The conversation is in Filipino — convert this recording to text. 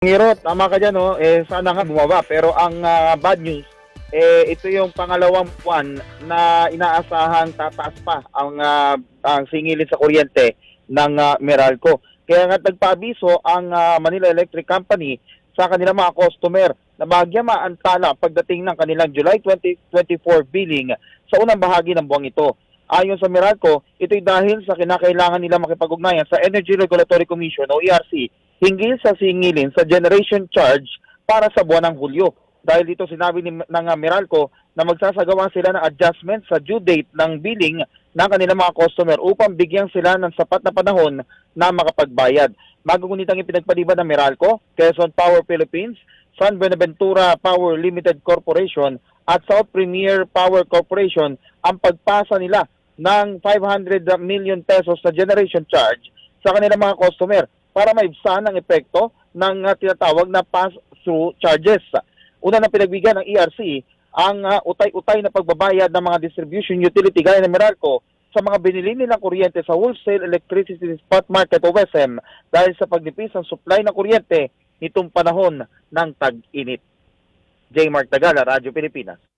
Ngiro, tama ka dyan, no? eh, sana nga bumaba. Pero ang ah, bad news, eh, ito yung pangalawang buwan na inaasahang tataas pa ang, ah, ang singilin sa kuryente ng ah, Meralco. Kaya nga nagpaabiso ang ah, Manila Electric Company sa kanilang mga customer na magyama ang tala pagdating ng kanilang July 2024 billing sa unang bahagi ng buwang ito. Ayon sa Meralco, ito'y dahil sa kinakailangan nila makipag-ugnayan sa Energy Regulatory Commission o ERC hinggil sa singilin sa generation charge para sa buwan ng Hulyo. Dahil dito sinabi ni, ng Meralco na magsasagawa sila ng adjustment sa due date ng billing ng kanilang mga customer upang bigyan sila ng sapat na panahon na makapagbayad. Magugunit ang ipinagpaliban ng Meralco, Quezon Power Philippines, San Buenaventura Power Limited Corporation at South Premier Power Corporation ang pagpasa nila ng 500 million pesos na generation charge sa kanilang mga customer para maibsan ang epekto ng uh, tinatawag na pass-through charges. Una na pinagbigyan ng ERC ang uh, utay-utay na pagbabayad ng mga distribution utility gaya ng Meralco sa mga binili nilang kuryente sa Wholesale Electricity Spot Market o WESM dahil sa pagnipis ng supply ng kuryente nitong panahon ng tag-init. J. Mark Tagala, Radyo Pilipinas.